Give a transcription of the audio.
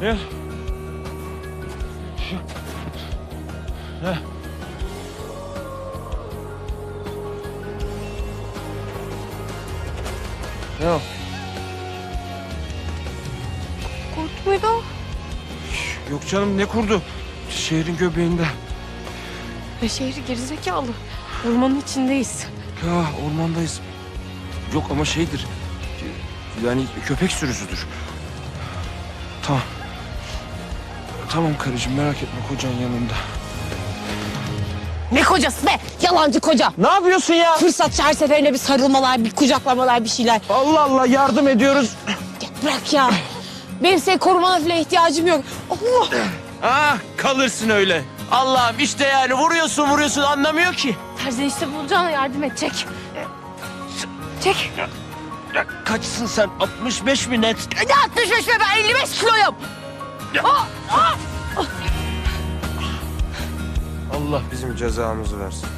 Gel. Şu. Heh. Ne o? Kurt muydu? Yok canım ne kurdu? Şehrin göbeğinde. Ve şehri gerizekalı. Ormanın içindeyiz. Ya ormandayız. Yok ama şeydir. Yani köpek sürüsüdür. Tamam. Tamam karıcığım merak etme kocan yanında. Ne kocası be? Yalancı koca. Ne yapıyorsun ya? Fırsat her seferinde bir sarılmalar, bir kucaklamalar, bir şeyler. Allah Allah yardım ediyoruz. Ya bırak ya. Benim seni korumana bile ihtiyacım yok. Allah! Ah kalırsın öyle. Allah'ım işte yani vuruyorsun vuruyorsun anlamıyor ki. Terzi işte bulacağına yardım et. Çek. Çek. Ya kaçsın sen 65 mi net? Ne 65 be ben 55 kiloyum. Allah bizim cezamızı versin.